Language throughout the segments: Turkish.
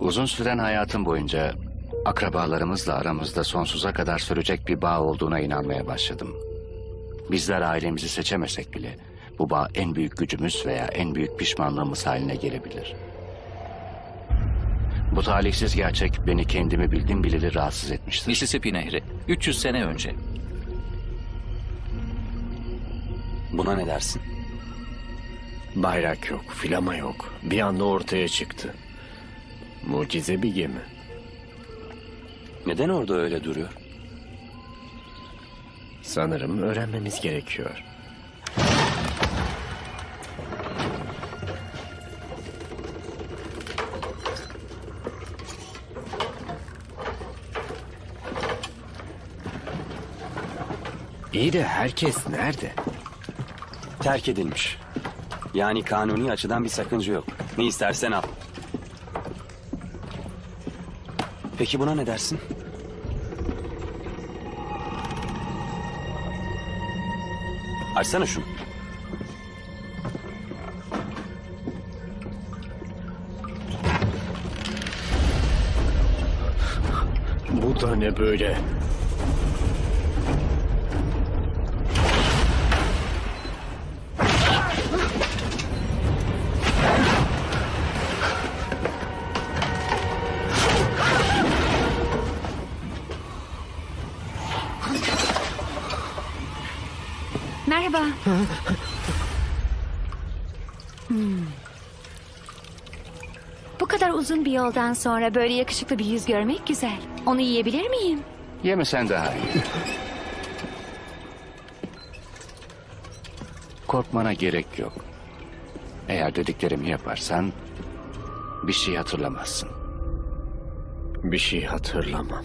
Uzun süren hayatım boyunca akrabalarımızla aramızda sonsuza kadar sürecek bir bağ olduğuna inanmaya başladım. Bizler ailemizi seçemesek bile bu bağ en büyük gücümüz veya en büyük pişmanlığımız haline gelebilir. Bu talihsiz gerçek beni kendimi bildim bileli rahatsız etmiştir. Mississippi Nehri 300 sene önce. Buna ne dersin? Bayrak yok, flama yok. Bir anda ortaya çıktı. Mucize bir gemi. Neden orada öyle duruyor? Sanırım öğrenmemiz gerekiyor. İyi de herkes nerede? Terk edilmiş. Yani kanuni açıdan bir sakınca yok. Ne istersen al. Peki buna ne dersin? Açsana şunu. Bu da ne böyle? Merhaba. Hmm. Bu kadar uzun bir yoldan sonra böyle yakışıklı bir yüz görmek güzel. Onu yiyebilir miyim? Yemesen daha iyi. Korkmana gerek yok. Eğer dediklerimi yaparsan bir şey hatırlamazsın. Bir şey hatırlamam.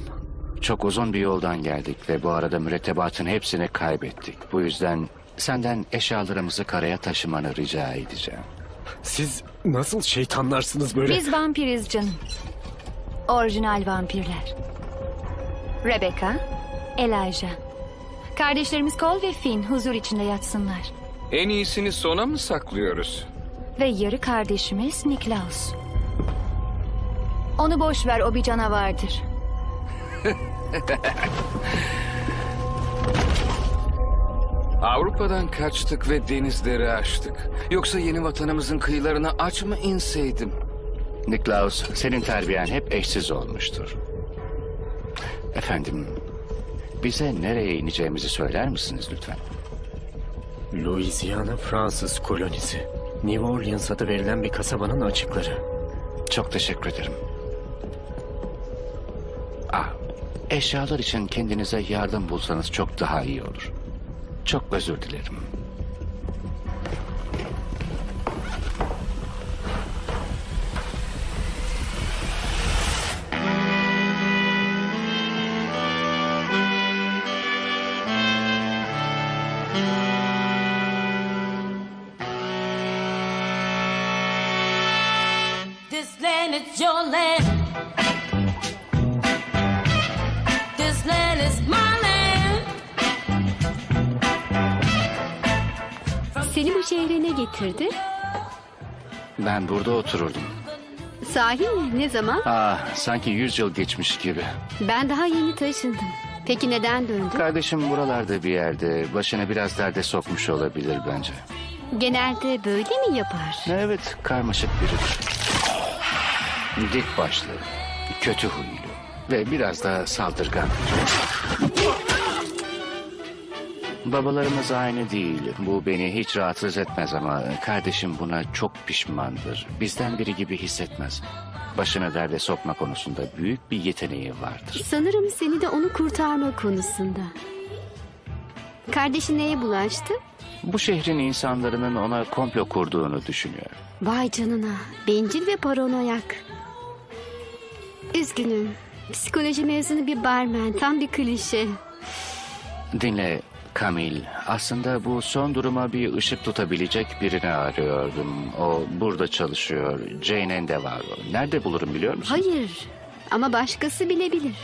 Çok uzun bir yoldan geldik ve bu arada mürettebatın hepsini kaybettik. Bu yüzden senden eşyalarımızı karaya taşımanı rica edeceğim. Siz nasıl şeytanlarsınız böyle? Biz vampiriz canım. Orijinal vampirler. Rebecca, Elijah. Kardeşlerimiz Cole ve Finn huzur içinde yatsınlar. En iyisini sona mı saklıyoruz? Ve yarı kardeşimiz Niklaus. Onu boş ver o bir canavardır. Avrupa'dan kaçtık ve denizleri aştık. Yoksa yeni vatanımızın kıyılarına aç mı inseydim? Niklaus, senin terbiyen hep eşsiz olmuştur. Efendim, bize nereye ineceğimizi söyler misiniz lütfen? Louisiana Fransız kolonisi. New Orleans adı verilen bir kasabanın açıkları. Çok teşekkür ederim. Ah, eşyalar için kendinize yardım bulsanız çok daha iyi olur. Çok özür dilerim. This land is your land. Getirdi? Ben burada otururdum. Sahi mi? Ne zaman? Ah, sanki yüz yıl geçmiş gibi. Ben daha yeni taşındım. Peki neden döndün? Kardeşim buralarda bir yerde başını biraz derde sokmuş olabilir bence. Genelde böyle mi yapar? Evet, karmaşık biridir. Dik başlı, kötü huylu ve biraz da saldırgan. Babalarımız aynı değil. Bu beni hiç rahatsız etmez ama kardeşim buna çok pişmandır. Bizden biri gibi hissetmez. Başını derde sokma konusunda büyük bir yeteneği vardır. Sanırım seni de onu kurtarma konusunda. Kardeşin neye bulaştı? Bu şehrin insanların ona komplo kurduğunu düşünüyor. Vay canına. Bencil ve paranoyak. Üzgünüm. Psikoloji mezunu bir barmen. Tam bir klişe. Dinle Kamil, aslında bu son duruma bir ışık tutabilecek birini arıyordum. O burada çalışıyor. Jane'en de var. Nerede bulurum biliyor musun? Hayır. Ama başkası bilebilir.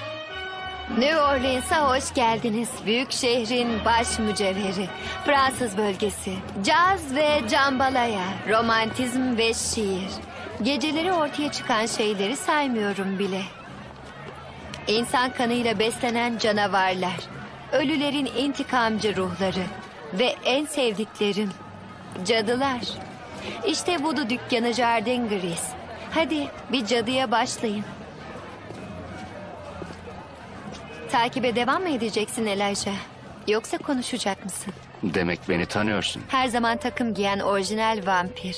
New Orleans'a hoş geldiniz. Büyük şehrin baş mücevheri. Fransız bölgesi. Caz ve cambalaya, romantizm ve şiir. Geceleri ortaya çıkan şeyleri saymıyorum bile. İnsan kanıyla beslenen canavarlar, ölülerin intikamcı ruhları ve en sevdiklerim cadılar. İşte Voodoo dükkanı Jardin Gris. Hadi bir cadıya başlayın. Takibe devam mı edeceksin Elijah? Yoksa konuşacak mısın? Demek beni tanıyorsun. Her zaman takım giyen orijinal vampir.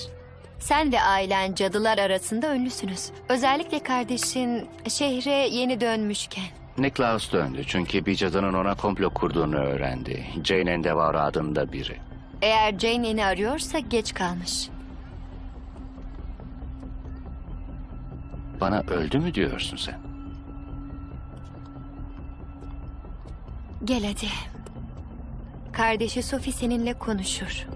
Sen ve ailen cadılar arasında ünlüsünüz. Özellikle kardeşin şehre yeni dönmüşken. Niklaus döndü çünkü bir cadının ona komplo kurduğunu öğrendi. Jane Endeavor adında biri. Eğer Jane'ini arıyorsa geç kalmış. Bana öldü mü diyorsun sen? Gel hadi. Kardeşi Sophie seninle konuşur.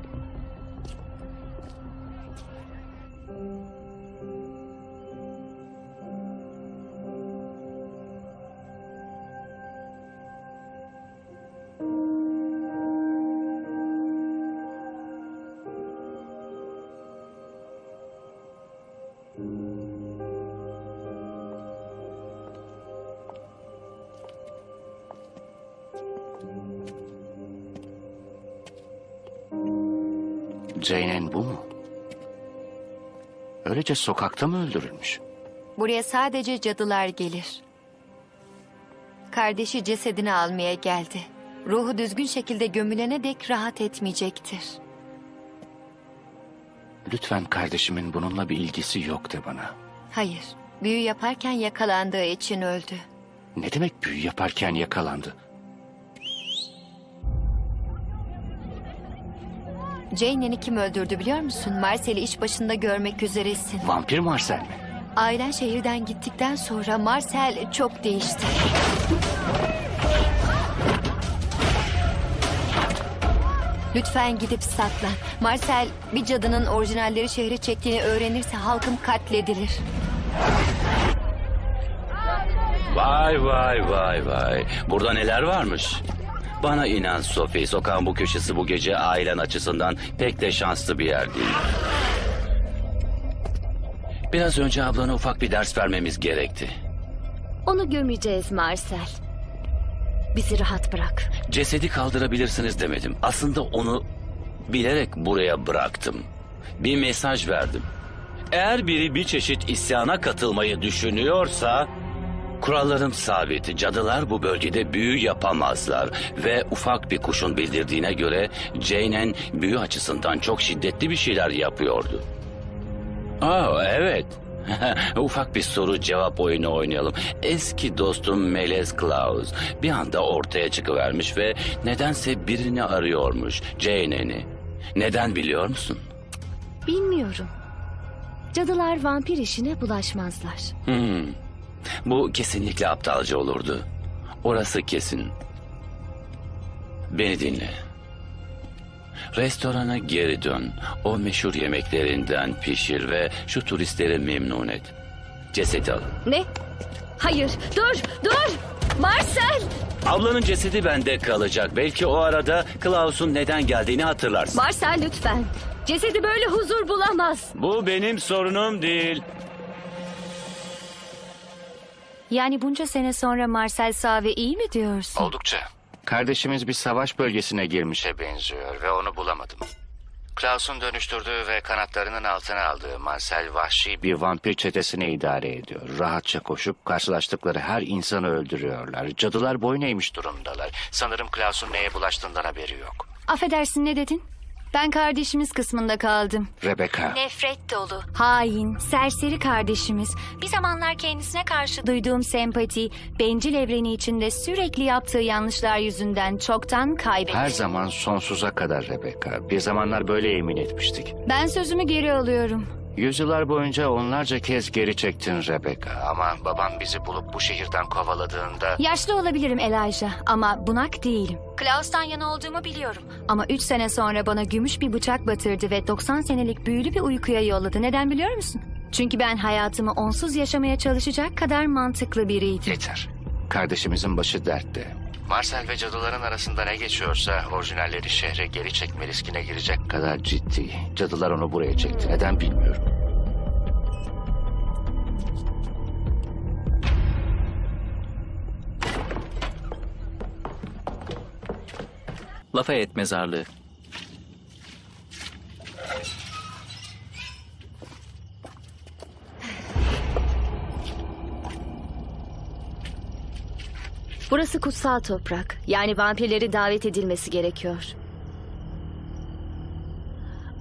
Öylece sokakta mı öldürülmüş? Buraya sadece cadılar gelir. Kardeşi cesedini almaya geldi. Ruhu düzgün şekilde gömülene dek rahat etmeyecektir. Lütfen kardeşimin bununla bir ilgisi yok de bana. Hayır, büyü yaparken yakalandığı için öldü. Ne demek büyü yaparken yakalandı? Jane'ini kim öldürdü biliyor musun? Marcel'i iş başında görmek üzeresin. Vampir Marcel mi? Ailen şehirden gittikten sonra Marcel çok değişti. Lütfen gidip saklan. Marcel bir cadının orijinalleri şehre çektiğini öğrenirse halkım katledilir. Vay vay vay vay. Burada neler varmış? Bana inan Sophie, sokağın bu köşesi bu gece ailen açısından pek de şanslı bir yer değil. Biraz önce ablana ufak bir ders vermemiz gerekti. Onu gömeceğiz Marcel. Bizi rahat bırak. Cesedi kaldırabilirsiniz demedim. Aslında onu bilerek buraya bıraktım. Bir mesaj verdim. Eğer biri bir çeşit isyana katılmayı düşünüyorsa... Kurallarım sabit. Cadılar bu bölgede büyü yapamazlar. Ve ufak bir kuşun bildirdiğine göre Jane'en büyü açısından çok şiddetli bir şeyler yapıyordu. Aa evet. Ufak bir soru cevap oyunu oynayalım. Eski dostum Melez Klaus bir anda ortaya çıkıvermiş ve nedense birini arıyormuş. Jane'eni. Neden biliyor musun? Bilmiyorum. Cadılar vampir işine bulaşmazlar. Hmm. Bu kesinlikle aptalca olurdu. Orası kesin. Beni dinle. Restorana geri dön. O meşhur yemeklerinden pişir ve şu turistleri memnun et. Cesedi al. Ne? Hayır, dur, dur! Marcel! Ablanın cesedi bende kalacak. Belki o arada Klaus'un neden geldiğini hatırlarsın. Marcel lütfen. Cesedi böyle huzur bulamaz. Bu benim sorunum değil. Yani bunca sene sonra Marcel sağ ve iyi mi diyorsun? Oldukça. Kardeşimiz bir savaş bölgesine girmişe benziyor ve onu bulamadım. Klaus'un dönüştürdüğü ve kanatlarının altına aldığı Marcel vahşi bir vampir çetesini idare ediyor. Rahatça koşup karşılaştıkları her insanı öldürüyorlar. Cadılar boyun eğmiş durumdalar. Sanırım Klaus'un neye bulaştığından haberi yok. Affedersin ne dedin? Ben kardeşimiz kısmında kaldım. Rebecca. Nefret dolu. Hain, serseri kardeşimiz. Bir zamanlar kendisine karşı duyduğum sempati, bencil evreni içinde sürekli yaptığı yanlışlar yüzünden çoktan kaybetti. Her zaman sonsuza kadar Rebecca. Bir zamanlar böyle emin etmiştik. Ben sözümü geri alıyorum. Yüzyıllar boyunca onlarca kez geri çektin Rebecca. Ama babam bizi bulup bu şehirden kovaladığında... Yaşlı olabilirim Elijah ama bunak değilim. Klaus'tan yana olduğumu biliyorum. Ama 3 sene sonra bana gümüş bir bıçak batırdı ve 90 senelik büyülü bir uykuya yolladı. Neden biliyor musun? Çünkü ben hayatımı onsuz yaşamaya çalışacak kadar mantıklı biriydim. Yeter. Kardeşimizin başı dertte. Marcel ve cadıların arasında ne geçiyorsa orijinalleri şehre geri çekme riskine girecek kadar ciddi. Cadılar onu buraya çekti. Hmm. Neden bilmiyorum. Lafayette mezarlığı. Burası kutsal toprak. Yani vampirlerin davet edilmesi gerekiyor.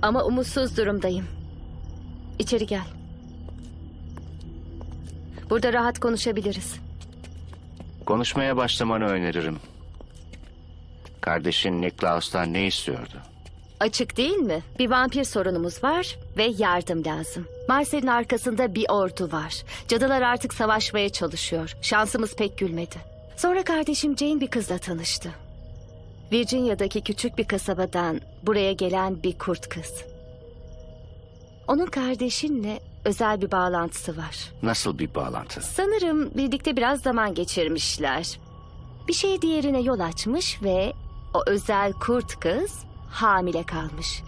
Ama umutsuz durumdayım. İçeri gel. Burada rahat konuşabiliriz. Konuşmaya başlamanı öneririm. Kardeşin Niklaus'tan ne istiyordu? Açık değil mi? Bir vampir sorunumuz var ve yardım lazım. Marsel'in arkasında bir ordu var. Cadılar artık savaşmaya çalışıyor. Şansımız pek gülmedi. Sonra kardeşim Jane bir kızla tanıştı. Virginia'daki küçük bir kasabadan buraya gelen bir kurt kız. Onun kardeşinle özel bir bağlantısı var. Nasıl bir bağlantı? Sanırım birlikte biraz zaman geçirmişler. Bir şey diğerine yol açmış ve o özel kurt kız hamile kalmış.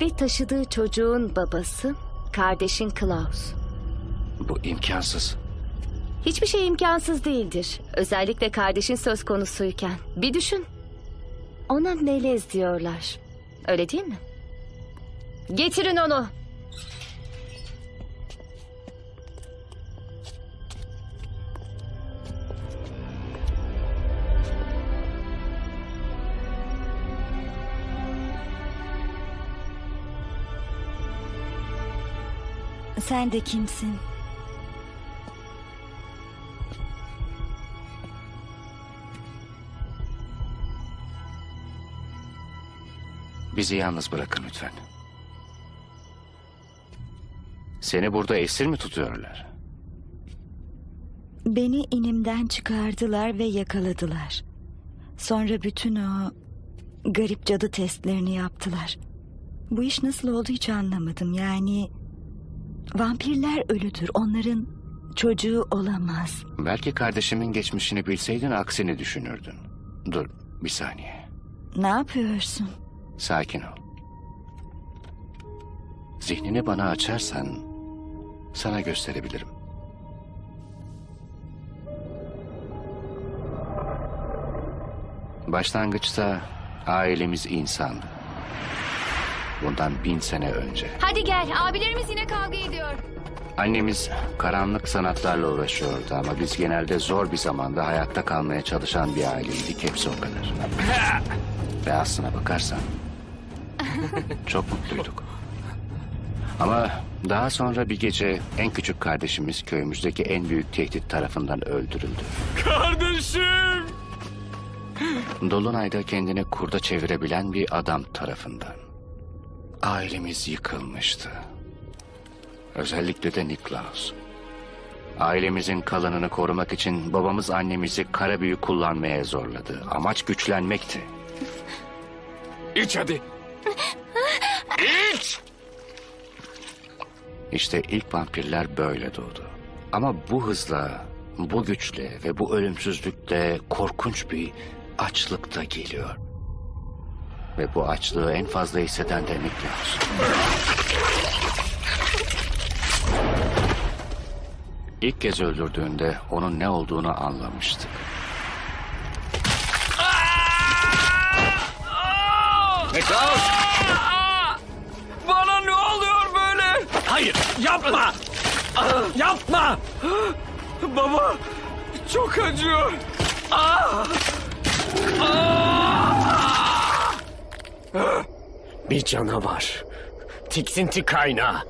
Ve taşıdığı çocuğun babası kardeşin Klaus. Bu imkansız. Hiçbir şey imkansız değildir. Özellikle kardeşin söz konusuyken. Bir düşün. Ona melez diyorlar. Öyle değil mi? Getirin onu. Sen de kimsin? Bizi yalnız bırakın lütfen. Seni burada esir mi tutuyorlar? Beni inimden çıkardılar ve yakaladılar. Sonra bütün o garip cadı testlerini yaptılar. Bu iş nasıl oldu hiç anlamadım. Yani vampirler ölüdür. Onların çocuğu olamaz. Belki kardeşimin geçmişini bilseydin aksini düşünürdün. Dur bir saniye. Ne yapıyorsun? Sakin ol. Zihnini bana açarsan sana gösterebilirim. Başlangıçta ailemiz insandı. Bundan bin sene önce. Hadi gel. Abilerimiz yine kavga ediyor. Annemiz karanlık sanatlarla uğraşıyordu ama biz genelde zor bir zamanda hayatta kalmaya çalışan bir aileydik. Hepsi o kadar. Ve aslına bakarsan çok mutluyduk. Ama daha sonra bir gece en küçük kardeşimiz köyümüzdeki en büyük tehdit tarafından öldürüldü. Kardeşim! Dolunay'da kendini kurda çevirebilen bir adam tarafından. Ailemiz yıkılmıştı. Özellikle de Niklaus. Ailemizin kalanını korumak için babamız annemizi kara büyü kullanmaya zorladı. Amaç güçlenmekti. İç hadi. İşte ilk vampirler böyle doğdu. Ama bu hızla, bu güçle ve bu ölümsüzlükle korkunç bir açlık da geliyor. Ve bu açlığı en fazla hisseden de Niklaus. İlk kez öldürdüğünde onun ne olduğunu anlamıştık. Bana ne oluyor böyle? Hayır yapma! yapma! Baba çok acıyor. Bir canavar. Tiksinti kaynağı.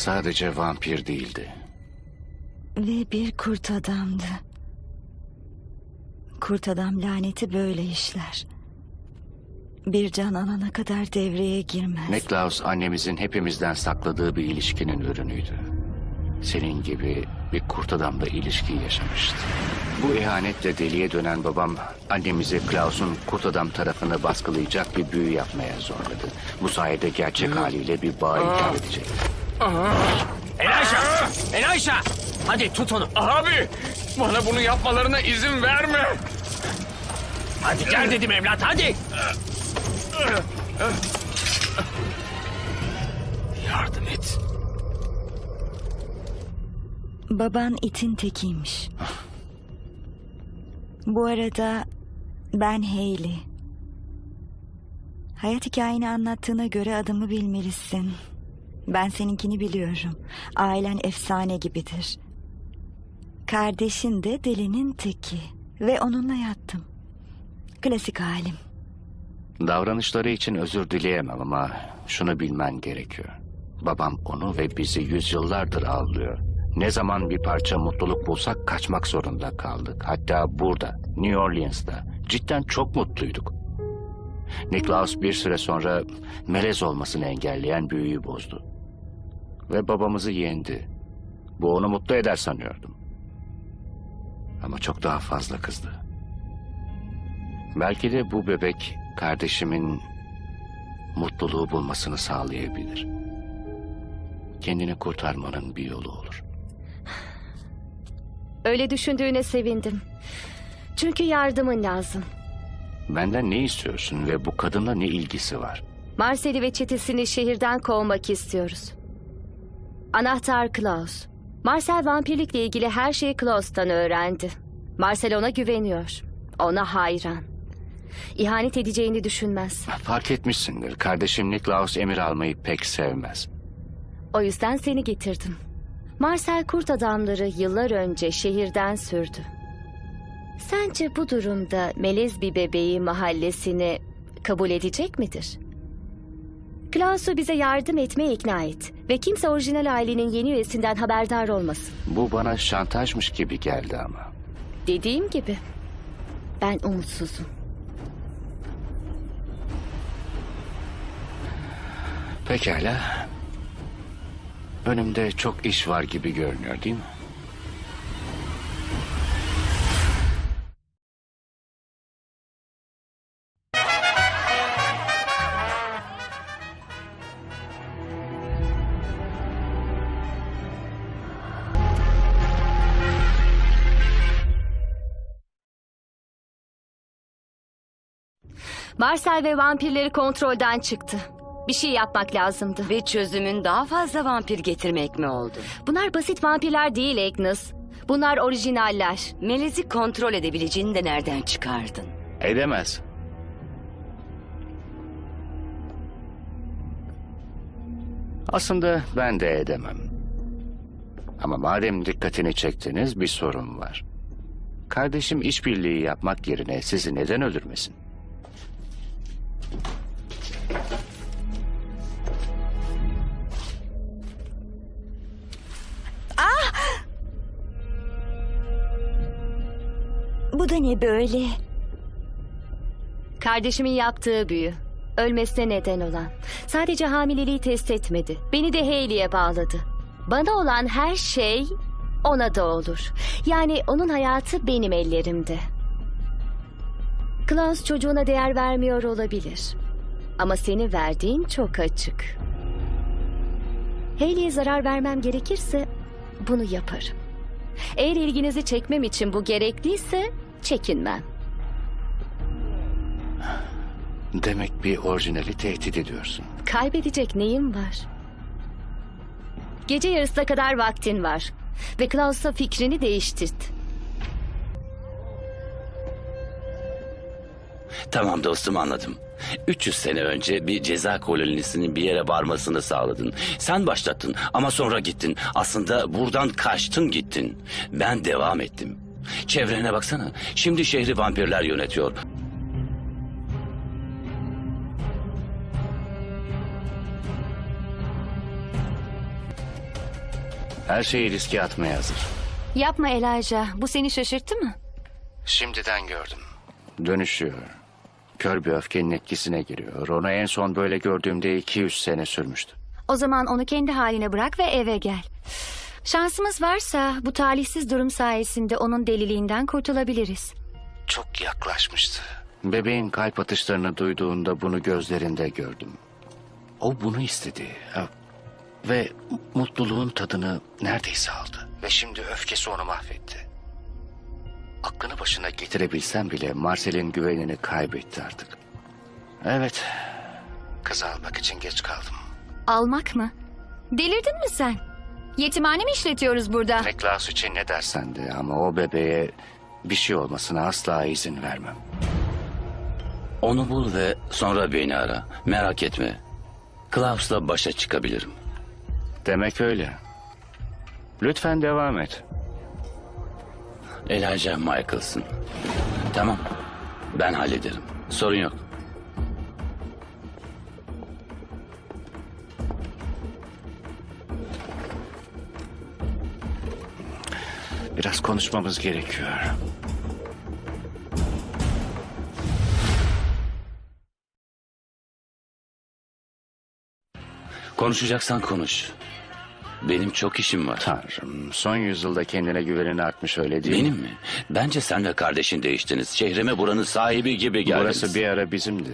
Sadece vampir değildi. Ve bir kurt adamdı. Kurt adam laneti böyle işler. Bir can alana kadar devreye girmez. Niklaus annemizin hepimizden sakladığı bir ilişkinin ürünüydü. Senin gibi bir kurt adamla ilişki yaşamıştı. Bu ihanetle deliye dönen babam annemizi Klaus'un kurt adam tarafını baskılayacak bir büyü yapmaya zorladı. Bu sayede gerçek haliyle bir bağ ilan edecek. Elayşa! Elayşa! Hadi tut onu. Abi bana bunu yapmalarına izin verme. Hadi gel dedim evlat hadi. Yardım et. Baban itin tekiymiş. Bu arada ben Hayley. Hayat hikayeni anlattığına göre adımı bilmelisin. Ben seninkini biliyorum. Ailen efsane gibidir. Kardeşin de delinin teki. Ve onunla yattım. Klasik halim. Davranışları için özür dileyemem ama şunu bilmen gerekiyor. Babam onu ve bizi yüzyıllardır avlıyor. Ne zaman bir parça mutluluk bulsak kaçmak zorunda kaldık. Hatta burada, New Orleans'ta. Cidden çok mutluyduk. Niklaus bir süre sonra melez olmasını engelleyen büyüyü bozdu. Ve babamızı yendi. Bu onu mutlu eder sanıyordum. Ama çok daha fazla kızdı. Belki de bu bebek kardeşimin mutluluğu bulmasını sağlayabilir. Kendini kurtarmanın bir yolu olur. Öyle düşündüğüne sevindim. Çünkü yardımın lazım. Benden ne istiyorsun ve bu kadınla ne ilgisi var? Marcel'i ve çetesini şehirden kovmak istiyoruz. Anahtar Klaus. Marcel vampirlikle ilgili her şeyi Klaus'tan öğrendi. Marcel ona güveniyor. Ona hayran. İhanet edeceğini düşünmez. Fark etmişsindir. Kardeşim Niklaus emir almayı pek sevmez. O yüzden seni getirdim. Marcel kurt adamları yıllar önce şehirden sürdü. Sence bu durumda melez bir bebeği mahallesine kabul edecek midir? Klaus'u bize yardım etmeye ikna et. Ve kimse orijinal ailenin yeni üyesinden haberdar olmasın. Bu bana şantajmış gibi geldi ama. Dediğim gibi ben umutsuzum. Pekala. Önümde çok iş var gibi görünüyor değil mi? Marcel ve vampirleri kontrolden çıktı. Bir şey yapmak lazımdı. Ve çözümün daha fazla vampir getirmek mi oldu? Bunlar basit vampirler değil Agnes. Bunlar orijinaller. Melez'i kontrol edebileceğini de nereden çıkardın? Edemez. Aslında ben de edemem. Ama madem dikkatini çektiniz bir sorun var. Kardeşim işbirliği yapmak yerine sizi neden öldürmesin? Bu da ne böyle? Kardeşimin yaptığı büyü. Ölmesine neden olan. Sadece hamileliği test etmedi. Beni de Hayley'e bağladı. Bana olan her şey ona da olur. Yani onun hayatı benim ellerimde. Klaus çocuğuna değer vermiyor olabilir. Ama senin verdiğin çok açık. Hayley'e zarar vermem gerekirse bunu yaparım. Eğer ilginizi çekmem için bu gerekliyse çekinmem. Demek bir orijinali tehdit ediyorsun. Kaybedecek neyim var? Gece yarısına kadar vaktin var. Ve Klaus'a fikrini değiştirt. Tamam dostum anladım. 300 sene önce bir ceza kolonisinin bir yere varmasını sağladın. Sen başlattın ama sonra gittin. Aslında buradan kaçtın gittin. Ben devam ettim. Çevrene baksana. Şimdi şehri vampirler yönetiyor. Her şeyi riske atmaya hazır. Yapma Elijah. Bu seni şaşırttı mı? Şimdiden gördüm. Dönüşüyor. Kör bir öfkenin etkisine giriyor. Onu en son böyle gördüğümde 200 sene sürmüştü. O zaman onu kendi haline bırak ve eve gel. Şansımız varsa bu talihsiz durum sayesinde onun deliliğinden kurtulabiliriz. Çok yaklaşmıştı. Bebeğin kalp atışlarını duyduğunda bunu gözlerinde gördüm. O bunu istedi. Ha, Ve mutluluğun tadını neredeyse aldı. Ve şimdi öfkesi onu mahvetti. Aklını başına getirebilsem bile Marcel'in güvenini kaybetti artık. Evet, kızı almak için geç kaldım. Almak mı? Delirdin mi sen? Yetimhane mi işletiyoruz burada? Niklaus için ne dersen de ama o bebeğe bir şey olmasına asla izin vermem. Onu bul ve sonra beni ara. Merak etme. Klaus'la başa çıkabilirim. Demek öyle. Lütfen devam et. Elijah Michaels'ın. Tamam. Ben hallederim. Sorun yok. Biraz konuşmamız gerekiyor. Konuşacaksan konuş. Benim çok işim var. Tanrım, son yüzyılda kendine güvenin artmış öyle değil mi? Benim mi? Bence sen ve kardeşin değiştiniz. Şehrime buranın sahibi gibi geldiniz. Burası bir ara bizimdi.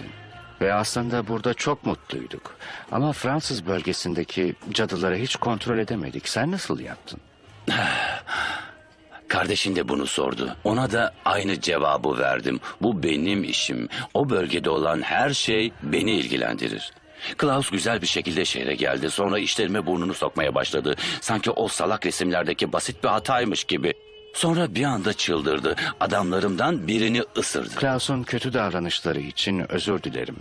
Ve aslında burada çok mutluyduk. Ama Fransız bölgesindeki cadıları hiç kontrol edemedik. Sen nasıl yaptın? Kardeşin de bunu sordu. Ona da aynı cevabı verdim. Bu benim işim. O bölgede olan her şey beni ilgilendirir. Klaus güzel bir şekilde şehre geldi. Sonra işlerime burnunu sokmaya başladı. Sanki o salak resimlerdeki basit bir hataymış gibi. Sonra bir anda çıldırdı. Adamlarımdan birini ısırdı. Klaus'un kötü davranışları için özür dilerim.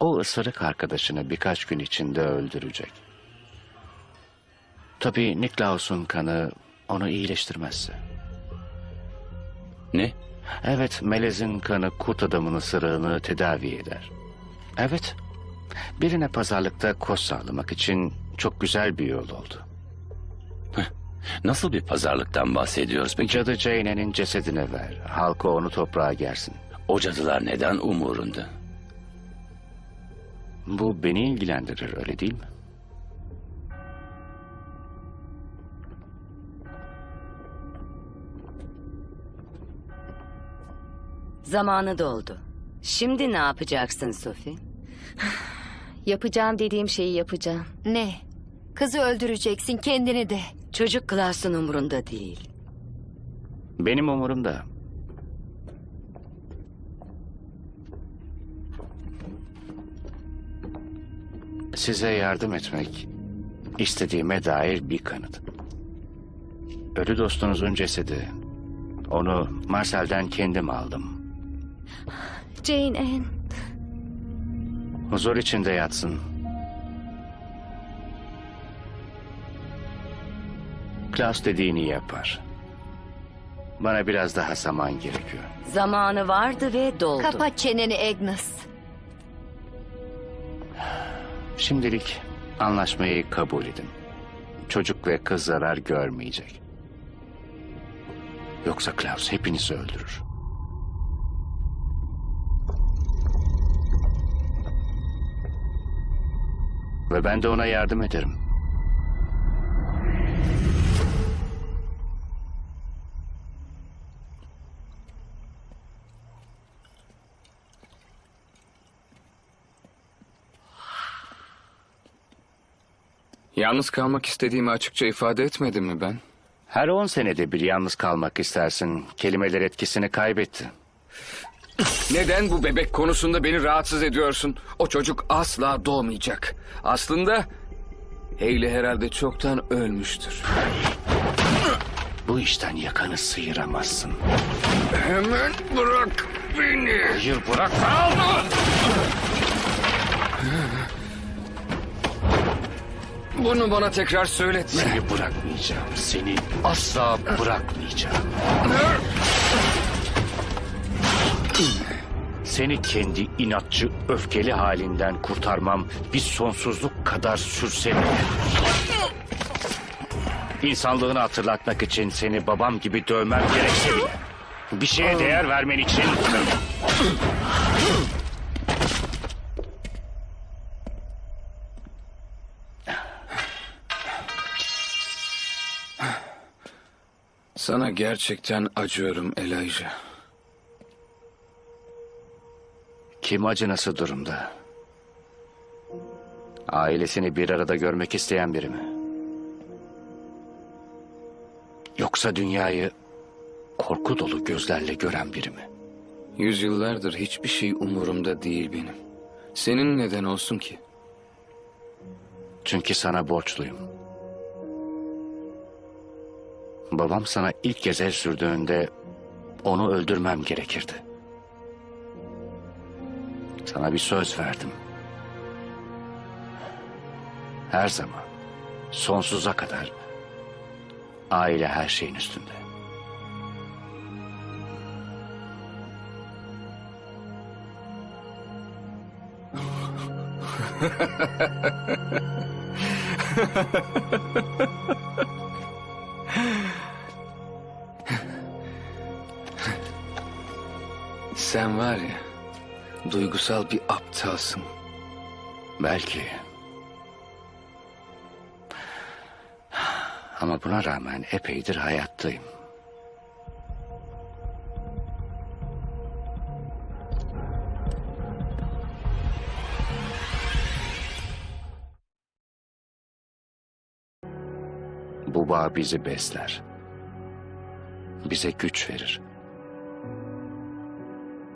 O ısırık arkadaşını birkaç gün içinde öldürecek. Tabii Niklaus'un kanı onu iyileştirmezse. Ne? Evet, melezin kanı kurt adamın ısırığını tedavi eder. Evet, birine pazarlıkta koz sağlamak için çok güzel bir yol oldu. Nasıl bir pazarlıktan bahsediyoruz peki? Cadı Jane'nin cesedine ver, halka onu toprağa gersin. O cadılar neden umurunda? Bu beni ilgilendirir, öyle değil mi? Zamanı doldu. Şimdi ne yapacaksın Sophie? Yapacağım dediğim şeyi yapacağım. Ne? Kızı öldüreceksin kendini de. Çocuk Klaus'un umurunda değil. Benim umurumda. Size yardım etmek istediğime dair bir kanıt. Ölü dostunuzun cesedi. Onu Marcel'den kendim aldım. Jane Anne. Huzur içinde yatsın. Klaus dediğini yapar. Bana biraz daha zaman gerekiyor. Zamanı vardı ve doldu. Kapat çeneni Agnes. Şimdilik anlaşmayı kabul edin. Çocuk ve kız zarar görmeyecek. Yoksa Klaus hepinizi öldürür. Ve ben de ona yardım ederim. Yalnız kalmak istediğimi açıkça ifade etmedim mi ben? Her on senede bir yalnız kalmak istersin. Kelimeler etkisini kaybetti. Neden bu bebek konusunda beni rahatsız ediyorsun? O çocuk asla doğmayacak. Aslında Hayley herhalde çoktan ölmüştür. Bu işten yakanı sıyıramazsın. Hemen bırak beni. Hayır bırak. Bunu bana tekrar söyletme. Seni bırakmayacağım. Seni asla bırakmayacağım. Seni kendi inatçı, öfkeli halinden kurtarmam bir sonsuzluk kadar sürse bile. İnsanlığını hatırlatmak için seni babam gibi dövmem gerekse bile. Bir şeye değer vermen için... Sana gerçekten acıyorum Elijah. Kim acınası durumda? Ailesini bir arada görmek isteyen biri mi? Yoksa dünyayı korku dolu gözlerle gören biri mi? Yüzyıllardır hiçbir şey umurumda değil benim. Senin neden olsun ki? Çünkü sana borçluyum. Babam sana ilk kez el sürdüğünde onu öldürmem gerekirdi. Sana bir söz verdim. Her zaman, sonsuza kadar aile her şeyin üstünde. Sen var ya, duygusal bir aptalsın. Belki. Ama buna rağmen epeydir hayattayım. Bu bağ bizi besler. Bize güç verir.